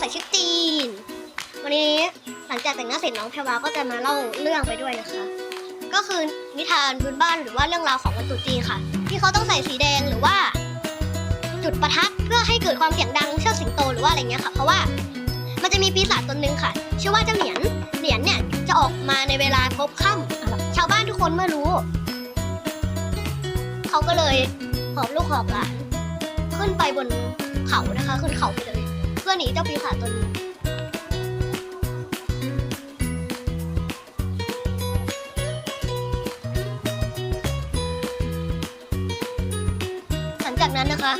ใส่ชุดจีน วันนี้หลังจากแต่งหน้าเสร็จน้องแพรวาก็จะมาเล่าเรื่องไปด้วยนะคะ ก็คือนิทานพื้นบ้านหรือว่าเรื่องราวของวันตรุษจีนค่ะ ที่เขาต้องใส่สีแดงหรือว่า จุดประทัดเพื่อให้เกิดความเสียงดังเชิดสิงโตหรือว่าอะไรเงี้ยค่ะ เพราะว่ามันจะมีปีศาจตนหนึ่งค่ะ ชื่อว่าเจ้าเหรียญเหรียญเนี่ยจะออกมาในเวลาพบค่ำชาวบ้านทุกคนเมื่อรู้ เขาก็เลยหอบลูกหอบหลานขึ้นไปบนเขานะคะ ขึ้นเขาไปเลย พื่อหนีเจ้าปีศาจตัวนี้ หลังจากนั้นนะคะ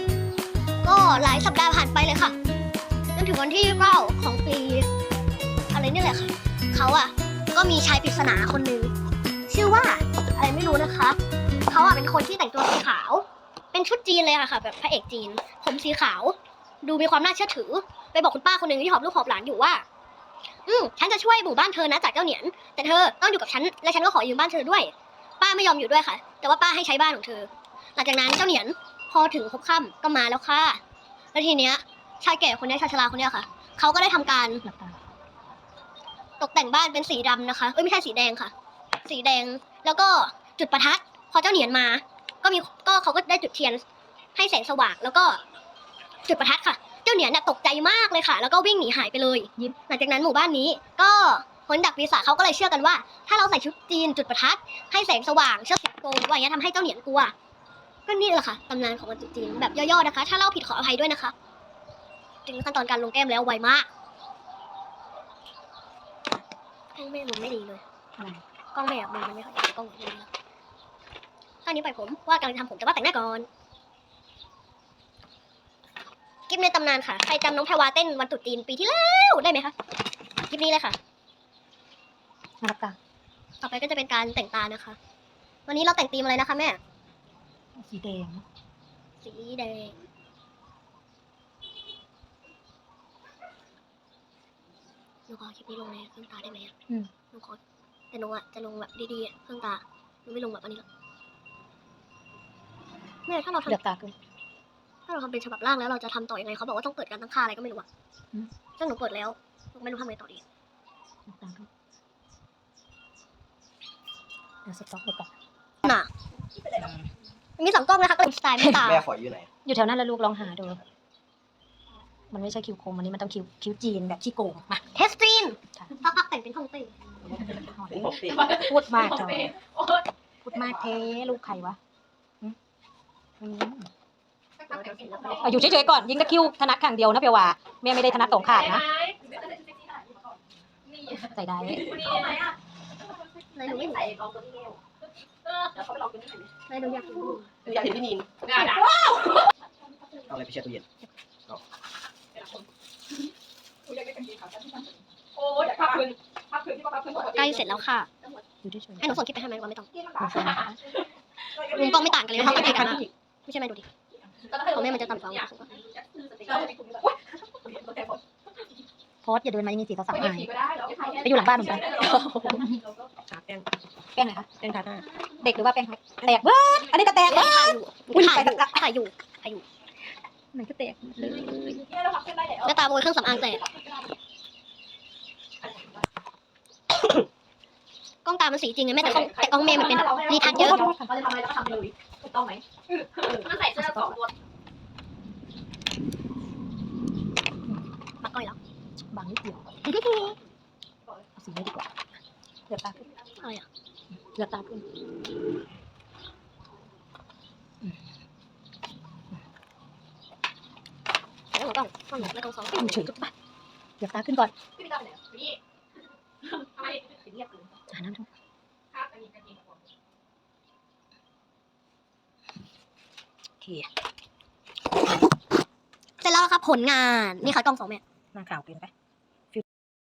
ก็หลายสัปดาห์ผ่านไปเลยค่ะจนถึงวันที่9ของปี อะไรนี่แหละค่ะ เขาอะก็มีชายปริศนาคนหนึ่งชื่อว่าอะไรไม่รู้นะคะ เขาอะเป็นคนที่แต่งตัวสีขาว เป็นชุดจีนเลยค่ะค่ะ แบบพระเอกจีน ผมสีขาว ดูมีความน่าเชื่อถือ ไปบอกคุณป้าคนหนึ่งที่หอบลูกหอบหลานอยู่ว่า อืมฉันจะช่วยหมู่บ้านเธอนะจากเจ้าเหนียน แต่เธอต้องอยู่กับฉัน และฉันก็ขอยืมบ้านเธอด้วย ป้าไม่ยอมอยู่ด้วยค่ะ แต่ว่าป้าให้ใช้บ้านของเธอ หลังจากนั้นเจ้าเหนียนพอถึงพบค่ำก็มาแล้วค่ะ แล้วทีเนี้ย ชายแก่คนนี้ชายชราคนนี้ค่ะ เขาก็ได้ทำการตาตกแต่งบ้านเป็นสีดำนะคะ เอ้ยไม่ใช่สีแดงค่ะ สีแดง แล้วก็จุดประทัด พอเจ้าเหนียนมา ก็มี ก็เขาก็ได้จุดเทียน ให้แสงสว่าง แล้วก็จุดประทัดค่ะ เจ้าเหนียนน่ะตกใจมากเลยค่ะ แล้วก็วิ่งหนีหายไปเลยยิ้มหลังจากนั้นหมู่บ้านนี้ก็คนดักปีศาจเขาก็เลยเชื่อกันว่า ถ้าเราใส่ชุดจีนจุดประทัดให้แสงสว่างเชือกสิงโตว่าอย่างเงี้ยทำให้เจ้าเหนียนกลัวก็นี่แหละค่ะตำนานของวันตรุจีนแบบย่อๆนะคะ ถ้าเล่าผิดขออภัยด้วยนะคะถึงขั้นตอนการลงแก้มแล้วไวมากกล้องแม่มุมไม่ดีเลยอะไรกล้องแม่มุมมันไม่ค่อยดีกล้องมุมนี้แล้วท่านี้ไปล่อยผมว่ากำลังทำผมแต่ว่าแต่งหน้าก่อน คลิปในตำนานค่ะ ใครจำน้องแพรวาเต้นวันตรุษจีนปีที่แล้วได้ไหมคะ คลิปนี้เลยค่ะหลับตาต่อไปก็จะเป็นการแต่งตานะคะ วันนี้เราแต่งธีมอะไรนะคะแม่ สีแดงสีแดง หนูขอคลิปนี้ลงในเครื่องตาได้ไหมอะอืมหนูขอ แต่หนูอะจะลงแบบดีๆอะเครื่องตา หนูไม่ลงแบบอันนี้หรอกแม่ถ้าเราทเหลือบตาขึ้นำ ถ้าเราทำเป็นฉบับล่างแล้วเราจะทำต่อยังไงเขาบอกว่าต้องเปิดการตั้งค่าอะไรก็ไม่รู้อะอืม ซึ่งหนูเปิดแล้วหนูไม่รู้ทำไงต่อดีหลับตาขึ้นเดี๋ยวสต็อกไปก่อนน่ะ มีสองกล้องนะคะก็เป็นสไตล์ไม่ตาแม่ขออยู่ไหน อยู่แถวนั้นแล้วลูกลองหาดู มันไม่ใช่คิวคมอันนี้มันต้องคิวคิวจีนแบบขี้โกงมาเทสตีนสักพักแต่งเป็นทองเต้เป็นผมสิพูดมากจังพูดมากเทลูกใครวะอืมอืมเอาอยู่เฉยๆก่อนยิงตะคิวถนัดข้างเดียวนะเปียวว่าแม่ไม่ได้ถนัดสองข้างนะใส่ได้เลยหนูไม่เห็นเลยหนูอยากรู้อยากเห็นพี่นีนเอาอะไรไปแช่ตู้เย็นใกล้เสร็จแล้วค่ะอยู่เฉยๆให้หนูส่งคลิปไปให้ไหมว่าไม่ต้องไม่ใช่นะคะมุมกล้องไม่ต่างกันเลยนะคะใกล้ๆกันมากไม่ใช่ไหมดูดิ ของแม่มันจะต่ำกว่าโพสต์อย่าเดินมาอย่างนี้สิโทรศัพท์หายไปอยู่หลังบ้านเหมือนกันแป้งแป้งไหนคะแป้งทาหน้าเด็กหรือว่าแป้งแตกเบิดอันนี้ก็แตกเบิดถ่ายอยู่อุ้ยถ่ายอยู่ไปละถ่ายอยู่ถ่ายอยู่มันก็แตกเลยแล้วตาโบยเครื่องสำอางแตกกล้องตามันสีจริงไงแม่แต่กล้องแต่กล้องเมย์มันเป็นรีทัชเยอะ เขาจะทำอะไรก็ทำเลยถูกต้องไหมมันใส่เสื้อสองตัวปักก้อยแล้วบางนิดเดียวเอาสีนี้ดีกว่าเหลือบตาขึ้นอะไรอะเหลือบตาขึ้นแล้วกล้องกล้องหนูไม่ต้องซ้อมอยู่เฉยๆไปเหลือบตาขึ้นก่อนพี่พี่ตาไปไหนพี่ทำไมเงียบเลยหาน้ำทุกครับอันนี้กันเองโเคเสร็จแล้วครับผลงานนี่ค่ะกล้องสองแม่นางข่าวเปลี่ยนไป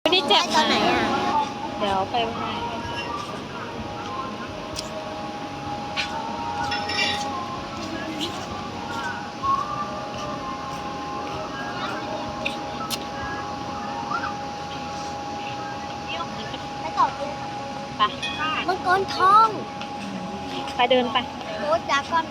ไม่ได้เจ็บตอนไหนอะ เดี๋ยวไปไปต่อเลยไปมังกรทอง ไปเดินไป โคตรดากอน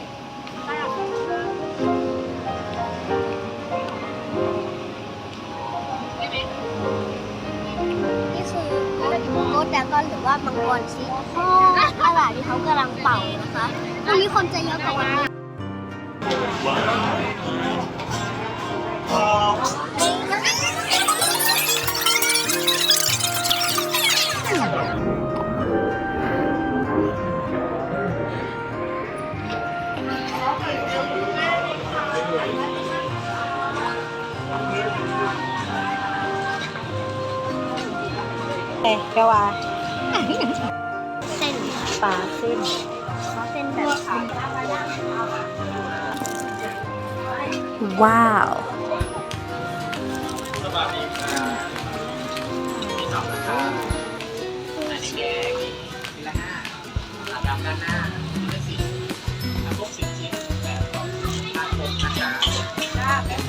ดากอนหรือว่ามังกรสีทองอะไรที่เขากำลังเป่านะคะวันนี้คนจะเยอะกว่าวันนี้ เอ้ยแปลว่าเส้นปลาเส้นเขาเป็นแบบว้าว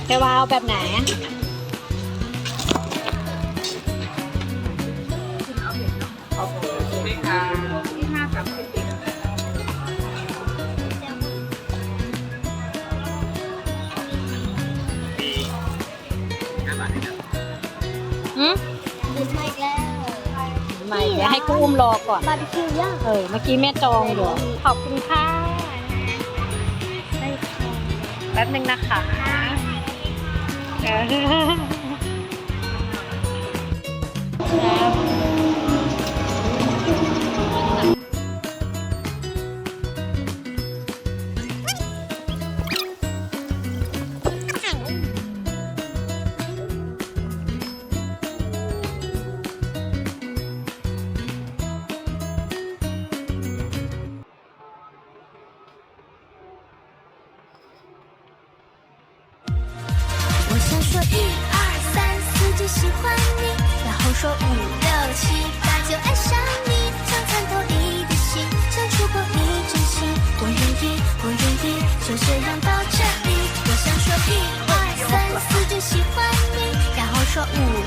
แปลว่าเอาแบบไหน อืมดื่มมาบาทอีกแล้วไม่เดี๋ยวให้กูอุ้มรอก่อน บาร์บีคิวย่างเออ เมื่อกี้แม่จองอยู่ขอบคุณค่ะแป๊บนึงนะคะ 一二三四就喜欢你，然后说五六七八就爱上你，想参透你的心，想触碰你真心，我愿意我愿意就这样到这里，我想说一二三四就喜欢你，然后说五。